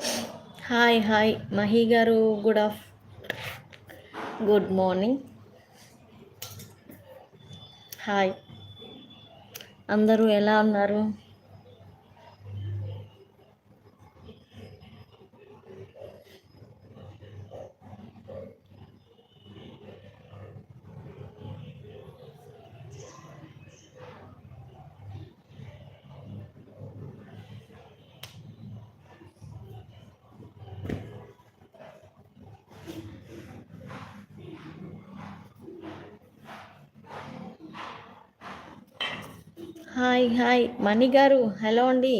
Hi hi. Mahi garu good of good morning hi అందరూ ఎలా ఉన్నారు? Hi hi. Mani garu hello అండి.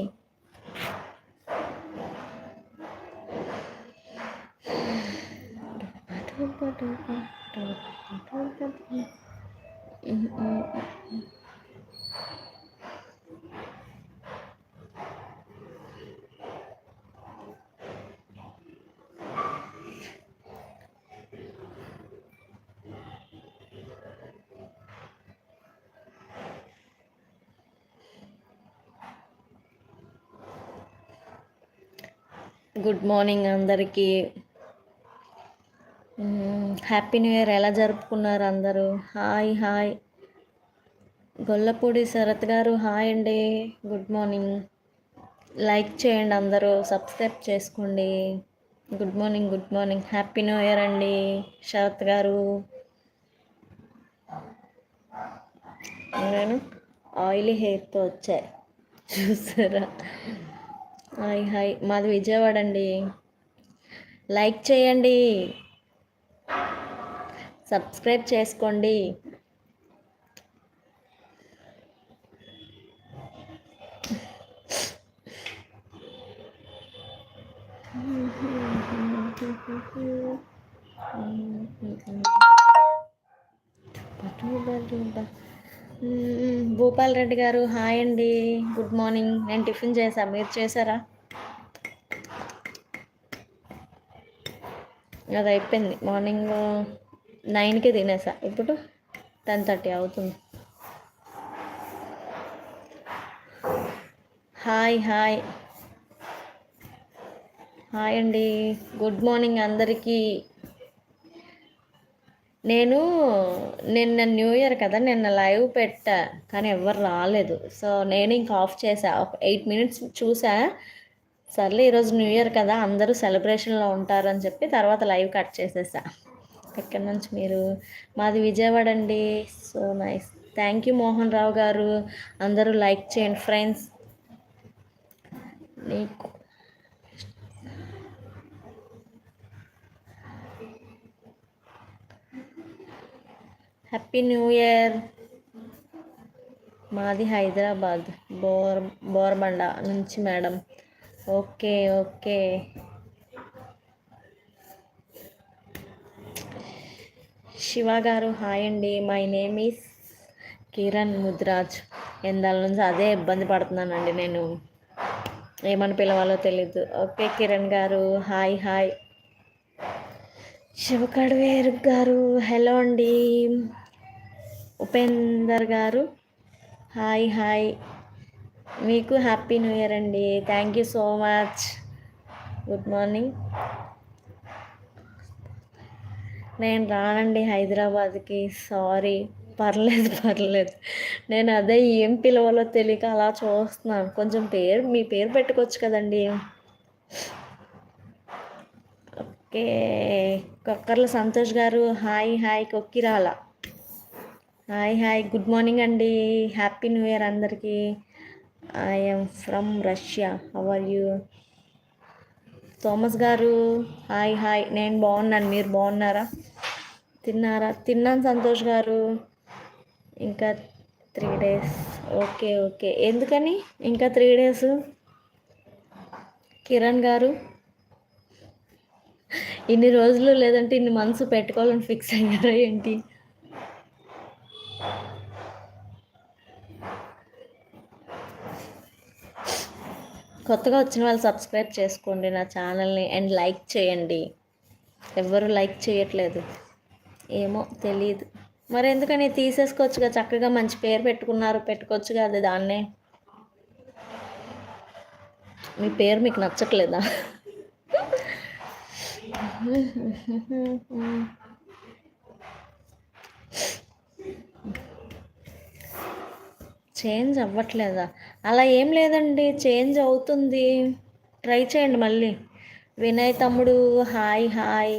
Good morning అందరికీ. Happy new year. ఎలా జరుపుకున్నారు అందరూ? Hi hi. గొల్లపూడి శరత్ గారు హాయ్ అండి. Good morning. లైక్ చేయండి అందరూ. సబ్స్క్రైబ్ చేసుకోండి. Good morning good morning. Happy new year అండి శరత్ గారు. నేను ఆయిలీ హెయిర్తో వచ్చాయి చూసారా? Hi hi. మాది విజయవాడ అండి. లైక్ చేయండి. సబ్స్క్రైబ్ చేసుకోండి. భూపాల్ రెడ్డి గారు హాయ్ అండి. Good morning. నేను టిఫిన్ చేశా. మీరు చేశారా? అది అయిపోయింది. మార్నింగ్ నైన్కి తినేసా ఇప్పుడు టెన్ థర్టీ అవుతుంది. Hi hi. హాయ్ అండి. గుడ్ మార్నింగ్ అందరికీ. నేను నిన్న న్యూ ఇయర్ కదా నిన్న లైవ్ పెట్టా కానీ ఎవరు రాలేదు. సో నేను ఇంకా ఆఫ్ చేసా ఒక ఎయిట్ మినిట్స్ చూసా. సర్లే ఈరోజు న్యూ ఇయర్ కదా అందరూ సెలబ్రేషన్లో ఉంటారని చెప్పి తర్వాత లైవ్ కట్ చేసేసా. ఎక్కడి నుంచి మీరు? మాది విజయవాడ అండి. So nice. Thank you Mohan Rao garu. అందరూ లైక్ చేయండి ఫ్రెండ్స్. నీకు హ్యాపీ న్యూ ఇయర్ మాది హైదరాబాద్ బోర్ బోర్బండ నుంచి మేడం. Okay okay. శివ గారు హాయ్ అండి. My name is Kiran Mudraj ఎందాల నుంచి అదే ఇబ్బంది పడుతున్నానండి నేను. ఏమని పిలవాలో తెలీదు. ఓకే కిరణ్ గారు హాయ్ హాయ్. శివకడవేరు గారు హలో అండి. ఉపేందర్ గారు. Hi hi. మీకు హ్యాపీ న్యూ ఇయర్ అండి. Thank you so much. Good morning. నేను రానండి హైదరాబాద్కి. సారీ. పర్లేదు పర్లేదు. నేను అదే ఏం పిలవాలో తెలియక అలా చూస్తున్నాను. కొంచెం పేరు మీ పేరు పెట్టుకోవచ్చు కదండి. Okay. Kokkarla Santosh garu hi hi. Kokkirala. Hi hi. Good morning అండి. హ్యాపీ న్యూ ఇయర్ అందరికీ. I'm from Russia. How are you? Thomas garu hi hi. నేను బాగున్నాను. మీరు బాగున్నారా? తిన్నారా? తిన్నాను సంతోష్ గారు. ఇంకా త్రీ డేస్. Okay okay. ఎందుకని? ఇంకా త్రీ డేస్? కిరణ్ గారు. ఇన్ని రోజులు లేదంటే ఇన్ని మంత్స్ పెట్టుకోవాలని ఫిక్స్ అయ్యారా ఏంటి? కొత్తగా వచ్చిన వాళ్ళు సబ్స్క్రైబ్ చేసుకోండి నా ఛానల్ని అండ్ లైక్ చేయండి. ఎవరు లైక్ చేయట్లేదు. ఏమో తెలియదు మరి ఎందుకని తీసేసుకోవచ్చుగా? చక్కగా మంచి పేరు పెట్టుకున్నారు. పెట్టుకోవచ్చు కదా దాన్నే. మీ పేరు మీకు నచ్చట్లేదా? చేంజ్ అవ్వట్లేదా? అలా ఏం లేదండి చేంజ్ అవుతుంది. ట్రై చేయండి మళ్ళీ. వినయ్ తమ్ముడు హాయ్ హాయ్.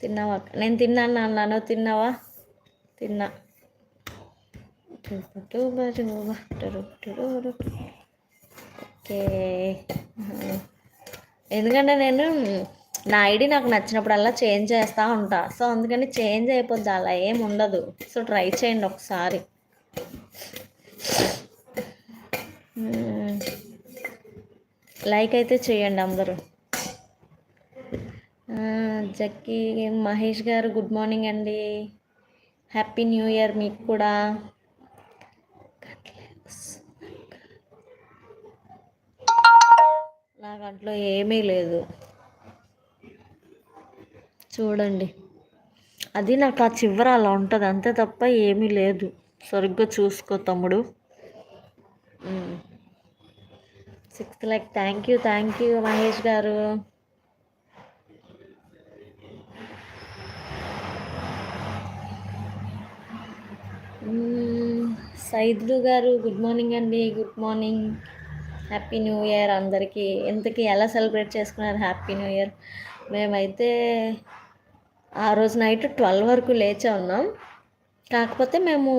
తిన్నావా? నేను తిన్నాను నాన్న. తిన్నావా? తిన్నా. ఓకే. ఎందుకంటే నేను నా ఐడి నాకు నచ్చినప్పుడల్లా చేంజ్ చేస్తూ ఉంటా. సో అందుకని చేంజ్ అయిపోద్ది. అలా ఏం ఉండదు. సో ట్రై చేయండి ఒకసారి. లైక్ అయితే చేయండి అందరూ. జక్కి మహేష్ గారు గుడ్ మార్నింగ్ అండి. హ్యాపీ న్యూ ఇయర్ మీకు కూడా. నా దాంట్లో ఏమీ లేదు. చూడండి. అది నాకు ఆ చివర అలా ఉంటుంది. అంతే తప్ప ఏమీ లేదు. సరిగ్గా చూసుకో తమ్ముడు. Sixth like thank you thank you Mahesh garu. Saidulu garu good morning అండి. Good morning happy new year అందరికీ. ఇంతకీ ఎలా సెలబ్రేట్ చేసుకున్నారు? హ్యాపీ న్యూ ఇయర్ మేమైతే ఆ రోజు నైట్ ట్వెల్వ్ వరకు లేచే ఉన్నాం కాకపోతే మేము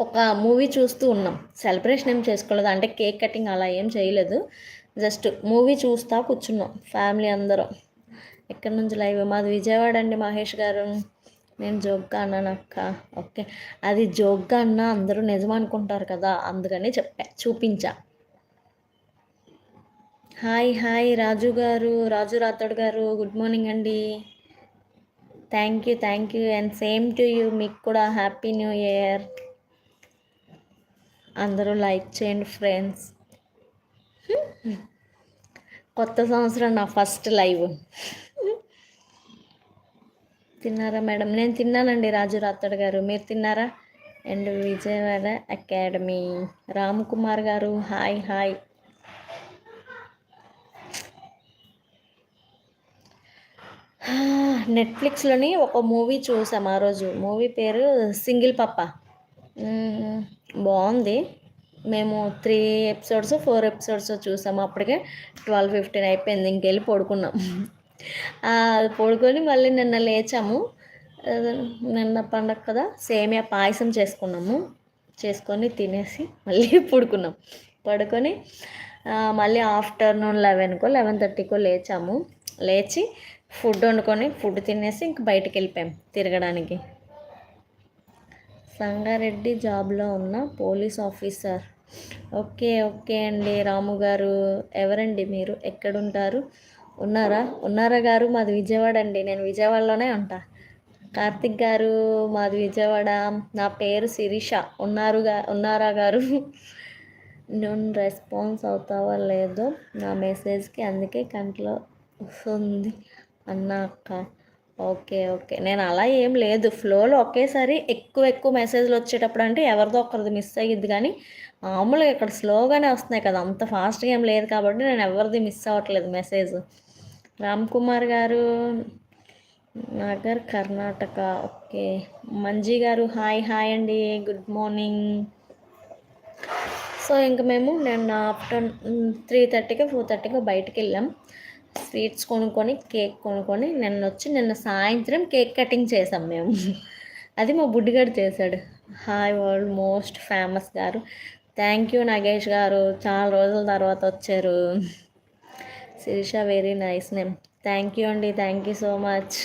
ఒక మూవీ చూస్తూ ఉన్నాం. సెలబ్రేషన్ ఏం చేసుకోలేదు. అంటే కేక్ కటింగ్ అలా ఏం చేయలేదు. జస్ట్ మూవీ చూస్తా కూర్చున్నాం. ఫ్యామిలీ అందరం. ఎక్కడి నుంచి లైవ్? మాది విజయవాడ అండి మహేష్ గారు. నేను జోక్గా అన్నాను అక్క. ఓకే. అది జోక్గా అన్నా అందరూ నిజం అనుకుంటారు కదా. అందుకని చెప్పా. చూపించా. హాయ్ హాయ్ రాజు గారు రాజు రాథోడ్ గారు గుడ్ మార్నింగ్ అండి. Thank you thank you and same to you మీకు కూడా హ్యాపీ న్యూ ఇయర్ అందరూ లైక్ చేయండి ఫ్రెండ్స్ కొత్త సంవత్సరం నా ఫస్ట్ లైవ్ తిన్నారా మేడం? నేను తిన్నానండి రాజు రాత్తడు గారు. మీరు తిన్నారా? And Vijayawada academy Ram Kumar garu hi hi. నెట్ఫ్లిక్స్లోని ఒక మూవీ చూసాం ఆ రోజు. మూవీ పేరు సింగిల్ పప్ప బాగుంది. మేము త్రీ ఎపిసోడ్స్ ఫోర్ ఎపిసోడ్స్ చూసాము అప్పటికే. ట్వెల్వ్ ఫిఫ్టీన్ అయిపోయింది ఇంకెళ్ళి పడుకున్నాం. పడుకొని మళ్ళీ నిన్న లేచాము. నిన్న పండగ కదా సేమియా పాయసం చేసుకున్నాము. చేసుకొని తినేసి మళ్ళీ పడుకున్నాం. పడుకొని మళ్ళీ ఆఫ్టర్నూన్ లెవెన్కో లెవెన్ థర్టీకో లేచాము. లేచి ఫుడ్ వండుకొని ఫుడ్ తినేసి ఇంక బయటికి వెళ్ళిపోయాం తిరగడానికి. సంగారెడ్డి జాబ్లో ఉన్న పోలీస్ ఆఫీసర్. ఓకే ఓకే అండి. రాము గారు ఎవరండి మీరు? ఎక్కడుంటారు? ఉన్నారా? ఉన్నారా గారు? మాది విజయవాడ అండి. నేను విజయవాడలోనే ఉంటా. కార్తిక్ గారు మాది విజయవాడ. నా పేరు శిరీష. ఉన్నారుగా ఉన్నారా గారు? నేను రెస్పాన్స్ అవుతావా లేదో నా మెసేజ్కి అందుకే కంట్లో వస్తుంది. అన్నాక అక్క ఓకే ఓకే. నేను అలా ఏం లేదు. ఫ్లోలో ఒకేసారి ఎక్కువ ఎక్కువ మెసేజ్లు వచ్చేటప్పుడు అంటే ఎవరిదో ఒకరిది మిస్ అయ్యిద్ది. కానీ మామూలుగా ఇక్కడ స్లోగానే వస్తున్నాయి కదా. అంత ఫాస్ట్గా ఏం లేదు కాబట్టి నేను ఎవరిది మిస్ అవ్వట్లేదు message. Ram Kumar garu Nagar Karnataka. Okay. Manji garu hi hi అండి. Good morning. సో ఇంక మేము నేను ఆఫ్టర్నూన్ త్రీ థర్టీకి ఫోర్ థర్టీకి బయటకు వెళ్ళాం. స్వీట్స్ కొనుక్కొని కేక్ కొనుక్కొని నిన్న వచ్చి నిన్న సాయంత్రం కేక్ కటింగ్ చేసాం మేము. అది మా బుడ్డిగాడు చేశాడు. Hi world most famous garu. Thank you Nagesh garu. చాలా రోజుల తర్వాత వచ్చారు. Sirisha very nice name. Thank you అండి. Thank you so much.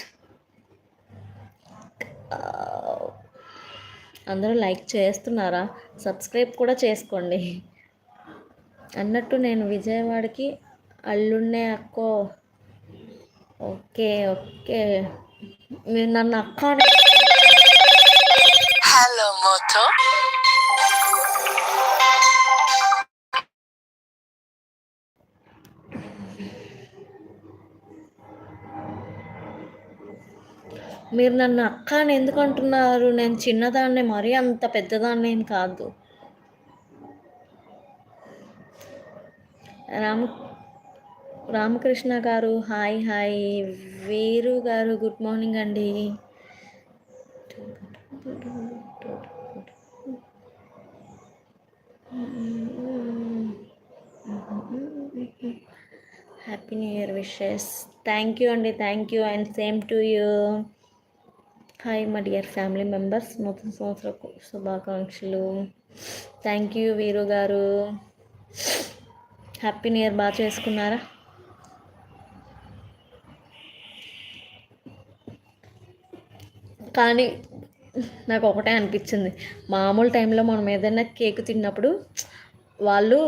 అందరూ లైక్ చేస్తున్నారా? సబ్స్క్రైబ్ కూడా చేసుకోండి. అన్నట్టు నేను విజయవాడకి అల్లున్నే అక్కో. Okay okay. మీరు నన్ను అక్క హలో మోతో. మీరు నన్ను అక్క అని ఎందుకు అంటున్నారు? నేను చిన్నదాన్ని మరీ అంత పెద్దదాన్ని కాదు. రాము రామకృష్ణ గారు hi hi. Veeru garu good morning అండి. Happy new year wishes. Thank you అండి thank you. And same to you. Hi మా డియర్ ఫ్యామిలీ మెంబర్స్. మొత్తం సంవత్సర శుభాకాంక్షలు. థ్యాంక్ యూ వీరు గారు. హ్యాపీ న్యూ ఇయర్ బాగా చేసుకున్నారా? కానీ నాకు ఒకటే అనిపించింది. మామూలు టైంలో మనం ఏదైనా కేక్ తిన్నప్పుడు వాళ్ళు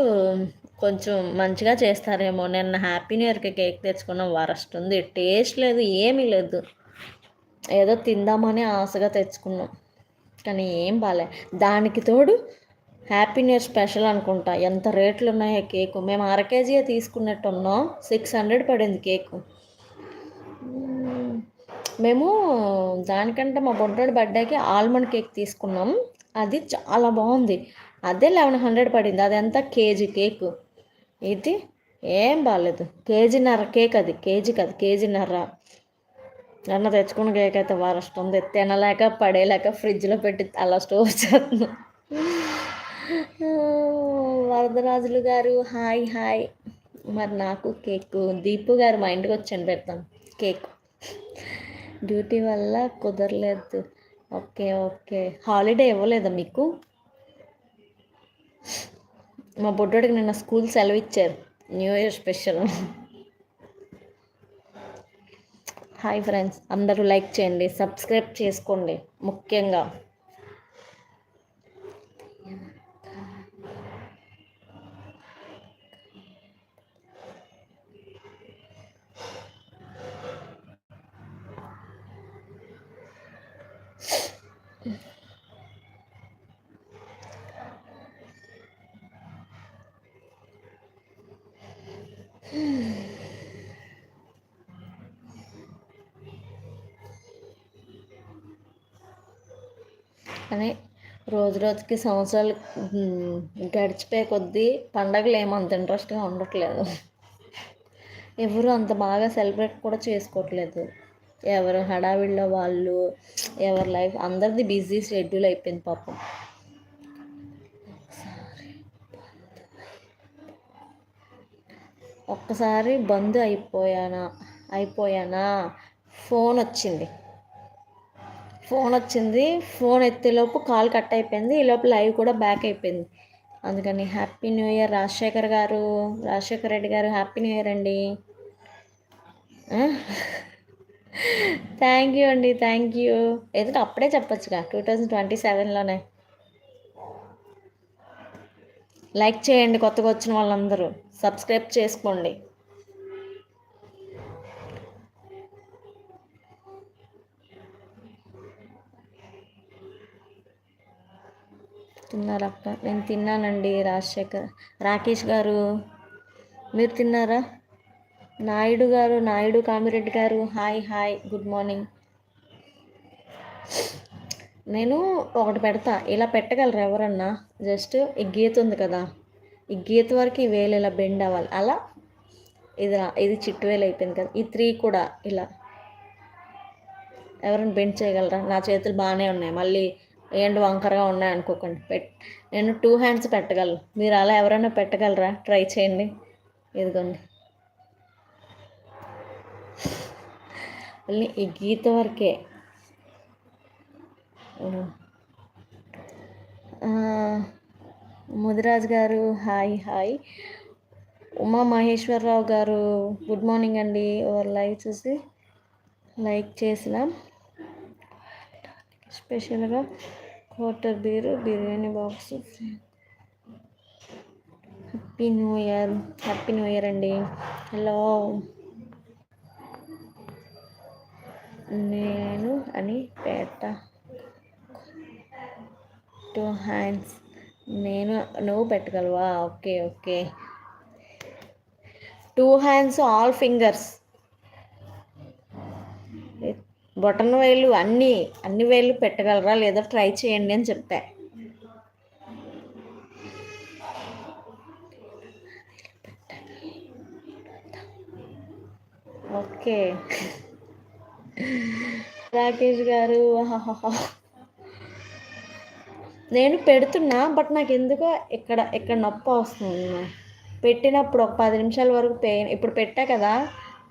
కొంచెం మంచిగా చేస్తారేమో. నిన్న హ్యాపీ న్యూ ఇయర్కి కేక్ తెచ్చుకున్నాం వరస్ట్ ఉంది టేస్ట్ లేదు ఏమీ లేదు. ఏదో తిందామని ఆశగా తెచ్చుకున్నాం. కానీ ఏం బాలే. దానికి తోడు హ్యాపీ న్యూ ఇయర్ స్పెషల్ అనుకుంటా. ఎంత రేట్లు ఉన్నాయో కేకు. మేము అర కేజీయే తీసుకున్నట్టున్నాం. సిక్స్ హండ్రెడ్ పడింది కేకు. మేము దానికంటే మా బొడ్డోడి బర్త్డేకి ఆల్మండ్ కేక్ తీసుకున్నాం. అది చాలా బాగుంది. అదే లెవెన్ హండ్రెడ్ పడింది. అది ఎంత కేజీ కేకు? ఇది ఏం బాగాలేదు కేజీన్నర కేక్ అది. కేజీకి అది. కేజీన్నర. అన్న తెచ్చుకున్న కేక్ అయితే వరస్ట్ ఉంది తినలేక పడేలేక ఫ్రిడ్జ్లో పెట్టి అలా స్టోర్ చేస్తున్నాం. వరదరాజులు గారు హాయ్ హాయ్. మరి నాకు కేక్ దీపు గారు మా ఇంటికి వచ్చాను పెడతాం కేక్. డ్యూటీ వల్ల కుదరలేదు. Okay okay. హాలిడే ఇవ్వలేదా మీకు? మా బొడ్డోడికి నిన్న స్కూల్ సెలవు ఇచ్చారు. New year special. Hi friends అందరూ లైక్ చేయండి సబ్స్క్రైబ్ చేసుకోండి ముఖ్యంగా. కానీ రోజు రోజుకి సంవత్సరాలు గడిచిపోయే కొద్దీ పండగలు అంత ఇంట్రెస్ట్గా ఉండట్లేదు. ఎవరు అంత బాగా సెలబ్రేట్ కూడా చేసుకోవట్లేదు. ఎవరు హడావిడిలో వాళ్ళు ఎవరి లైఫ్ అందరిది బిజీ షెడ్యూల్ అయిపోయింది పాపం. ఒక్కసారి బంద్ అయిపోయానా అయిపోయానా? ఫోన్ వచ్చింది. ఫోన్ వచ్చింది. ఫోన్ ఎత్తేలోపు కాల్ కట్ అయిపోయింది. ఈ లోపు లైవ్ కూడా బ్యాక్ అయిపోయింది. అందుకని happy new year Rajasekhar garu. Rajasekhar Reddy garu happy new year అండి. థ్యాంక్ యూ అండి. Thank you. ఏదో అప్పుడే చెప్పొచ్చుగా టూ థౌజండ్ ట్వంటీ సెవెన్లోనే. లైక్ చేయండి కొత్తగా వచ్చిన వాళ్ళందరూ. సబ్స్క్రైబ్ చేసుకోండి. తిన్నారా అక్క. నేను తిన్నానండి రాజశేఖర్. రాకేష్ గారు మీరు తిన్నారా? నాయుడు గారు నాయుడు కామిరెడ్డి గారు హాయ్ హాయ్ గుడ్ మార్నింగ్. నేను ఒకటి పెడతా. ఇలా పెట్టగలరు ఎవరన్నా? జస్ట్ ఈ గీత ఉంది కదా. ఈ గీత వరకు ఈ వేలు ఇలా బెండ్ అవ్వాలి. అలా? ఇది ఇది చిట్టు వేలు అయిపోయింది కదా. ఈ త్రీ కూడా ఇలా. ఎవరైనా బెండ్ చేయగలరా? నా చేతులు బాగానే ఉన్నాయి. మళ్ళీ ఏంటి వంకరగా ఉన్నాయి అనుకోకండి. పెట్ నేను టూ హ్యాండ్స్ పెట్టగలను. మీరు అలా ఎవరైనా పెట్టగలరా? ట్రై చేయండి. ఇదిగోండి. మళ్ళీ ఈ గీత వరకే. ముదిరాజ్ గారు hi hi. Uma Maheswararao garu good morning అండి. లైవ్ చూసి లైక్ చేసినాం. స్పెషల్గా quarter beer biryani box happy new year happy new year అండి. హలో నేను అని పేట టూ హ్యాండ్స్. నేను నువ్వు పెట్టగలవా? Okay okay. Two hands all fingers బొటన్ వేలు అన్నీ అన్ని వేలు పెట్టగలరా లేదా ట్రై చేయండి అని చెప్పా ఓకే. రాకేష్ గారు నేను పెడుతున్నా బట్ నాకు ఎందుకో ఇక్కడ ఇక్కడ నొప్పి వస్తుంది పెట్టినప్పుడు ఒక పది నిమిషాల వరకు పెయిన్ ఇప్పుడు పెట్టా కదా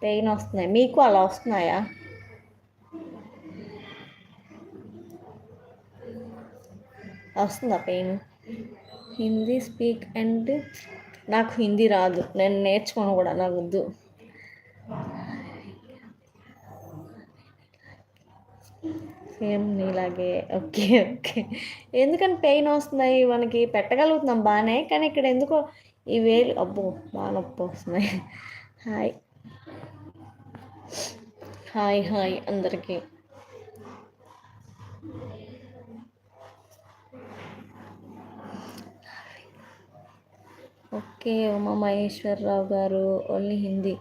పెయిన్ వస్తున్నాయి. మీకు అలా వస్తున్నాయా? వస్తుందా పెయిన్? హిందీ స్పీక్ అండ్ నాకు హిందీ రాదు. నేను నేర్చుకోను కూడా నాకు వద్దు. సేమ్ నీలాగే. Okay okay. ఎందుకని పెయిన్ వస్తున్నాయి? మనకి పెట్టగలుగుతున్నాం బాగానే కానీ ఇక్కడ ఎందుకో ఈ వేలు అబ్బో బాగా నొప్పి వస్తున్నాయి. హాయ్. హాయ్ హాయ్ అందరికీ. Okay Uma Maheswararao garu only Hindi.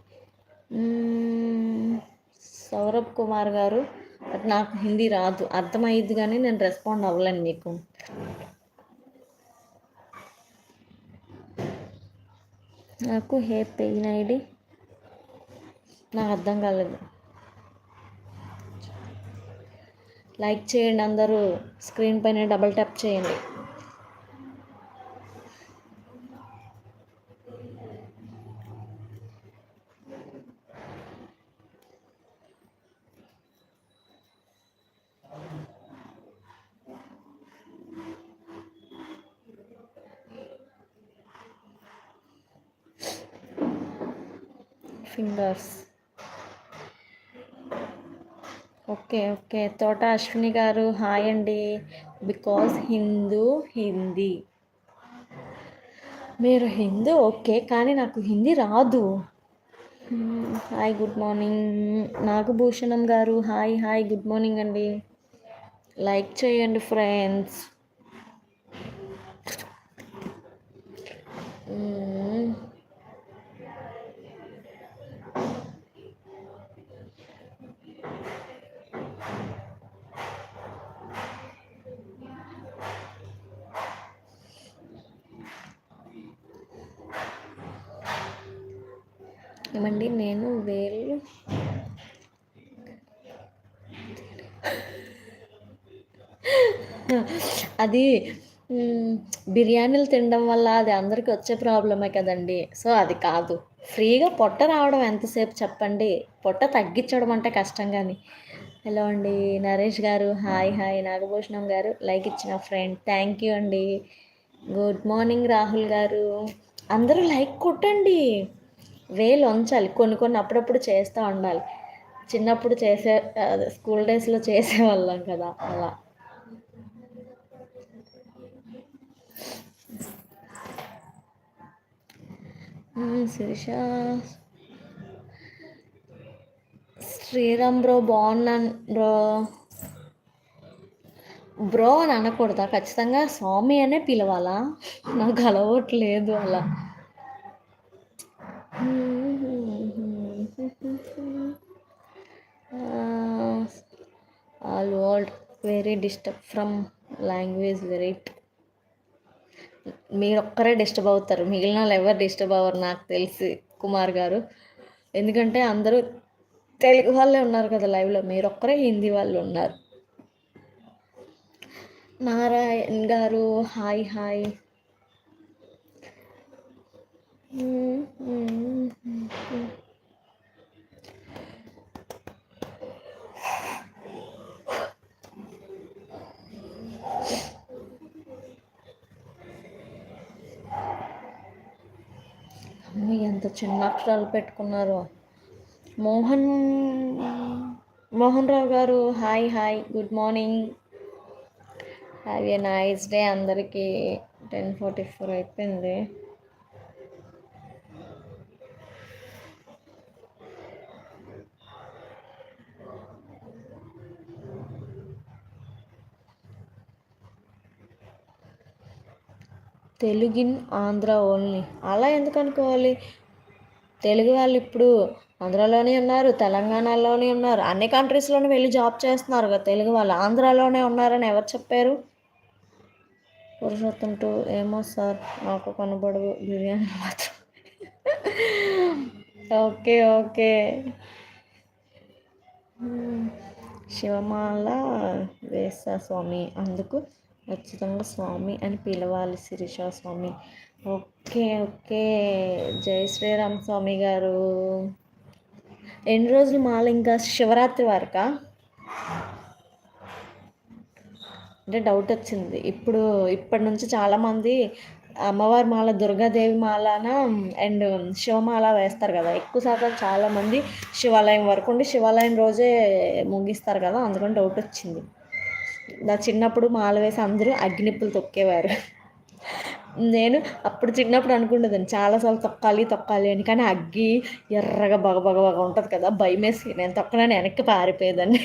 Saurabh Kumar గారు బట్ నాకు హిందీ రాదు. అర్థమయ్యిద్ది కానీ నేను రెస్పాండ్ అవ్వలేను మీకు. నాకు హే పెయిన్ ఐడి. నాకు అర్థం కాలేదు. లైక్ చేయండి అందరూ. స్క్రీన్ పైన డబల్ ట్యాప్ చేయండి. Fingers okay okay Thota Ashwini garu hi అండి. బికాస్ హిందూ హిందీ. మీరు హిందూ ఓకే కానీ నాకు హిందీ రాదు. హాయ్ గుడ్ మార్నింగ్ నాగభూషణం గారు హాయ్ హాయ్ గుడ్ మార్నింగ్ అండి. లైక్ చేయండి ఫ్రెండ్స్ ఏమండి? నేను వేలు అది బిర్యానీలు తినడం వల్ల అది అందరికీ వచ్చే ప్రాబ్లమే కదండి. సో అది కాదు. ఫ్రీగా పొట్ట రావడం ఎంతసేపు చెప్పండి? పొట్ట తగ్గించడం అంటే కష్టం కానీ. హలో అండి నరేష్ గారు. Hi hi. నాగభూషణం గారు. లైక్ ఇచ్చిన ఫ్రెండ్. థ్యాంక్ యూ అండి. గుడ్ మార్నింగ్ రాహుల్ గారు. అందరూ లైక్ కొట్టండి. వేలు ఉంచాలి కొన్ని కొన్ని అప్పుడప్పుడు చేస్తూ ఉండాలి. చిన్నప్పుడు చేసే స్కూల్ డేస్లో చేసేవాళ్ళం కదా అలా. శిరీష. శ్రీరామ్ బ్రో బాగున్నాను బ్రో. బ్రో అని అనకూడదా. ఖచ్చితంగా స్వామి అనే పిలవాలా? నాకు అలవట్లేదు అలా. All world very disturb from language very. మీరు ఒక్కరే డిస్టర్బ్ అవుతారు. మిగిలిన వాళ్ళు ఎవరు డిస్టర్బ్ అవ్వరు నాకు తెలిసి కుమార్ గారు. ఎందుకంటే అందరూ తెలుగు వాళ్ళే ఉన్నారు కదా లైవ్లో మీరు ఒక్కరే హిందీ వాళ్ళు ఉన్నారు. నారాయణ్ గారు హాయ్ హాయ్. ఎంత చిన్న అక్షరాలు పెట్టుకున్నారు. మోహన్ మోహన్ రావు గారు hi hi good morning. Have a nice day అందరికీ. టెన్ ఫార్టీ ఫోర్ అయిపోయింది. తెలుగిన్ ఆంధ్ర ఓన్లీ. అలా ఎందుకు అనుకోవాలి తెలుగు వాళ్ళు ఇప్పుడు ఆంధ్రాలోనే ఉన్నారు తెలంగాణలోనే ఉన్నారు అన్ని కంట్రీస్లోనే వెళ్ళి జాబ్ చేస్తున్నారు కదా తెలుగు వాళ్ళు. ఆంధ్రాలోనే ఉన్నారని ఎవరు చెప్పారు? పురుషోత్తం టూ ఏమో సార్ నాకు కనబడవు బిర్యానీ మాత్రం. Okay okay. శివమాల వేస్తా స్వామి అందుకు ఖచ్చితంగా స్వామి అని పిలవాలి శిరీష స్వామి. Okay okay. జై శ్రీరామ్ స్వామి గారు. ఎన్ని రోజులు మాల ఇంకా శివరాత్రి వరకా? అంటే డౌట్ వచ్చింది. ఇప్పుడు ఇప్పటి నుంచి చాలామంది అమ్మవారి మాల దుర్గాదేవి మాలన అండ్ శివమాల వేస్తారు కదా. ఎక్కువ శాతం చాలామంది శివాలయం వరకు ఉండి శివాలయం రోజే ముగిస్తారు కదా. అందుకని డౌట్ వచ్చింది. నా చిన్నప్పుడు మాల వేసి అందరూ అగ్నిప్పులు తొక్కేవారు. నేను అప్పుడు చిన్నప్పుడు అనుకుంటుందని చాలాసార్లు తొక్కాలి తొక్కాలి అని. కానీ అగ్గి ఎర్రగా బగ బగ బగ ఉంటుంది కదా భయం వేసి నేను తొక్కడానికి వెనక్కి పారిపోయేదాన్ని.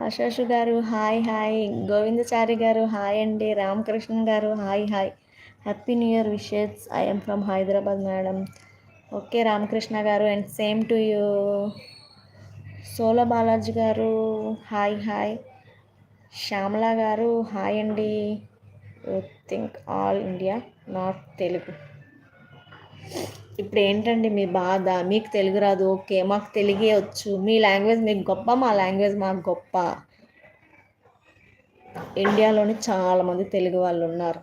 ఆశాషు గారు హాయ్ హాయ్. గోవిందచారి గారు హాయ్ అండి. రామకృష్ణ గారు hi hi. Happy new year wishes. I'm from Hyderabad madam. Okay Ramakrishna గారు and same to you. Solo Balaji గారు హాయ్ హాయ్. శ్యామల గారు హాయ్ అండి. Think all India not Telugu. ఇప్పుడు ఏంటండి మీ బాధ? మీకు తెలుగు రాదు ఓకే. మాకు తెలుగే వచ్చు. మీ లాంగ్వేజ్ మీకు గొప్ప మా లాంగ్వేజ్ మాకు గొప్ప. ఇండియాలోని చాలామంది తెలుగు వాళ్ళు ఉన్నారు.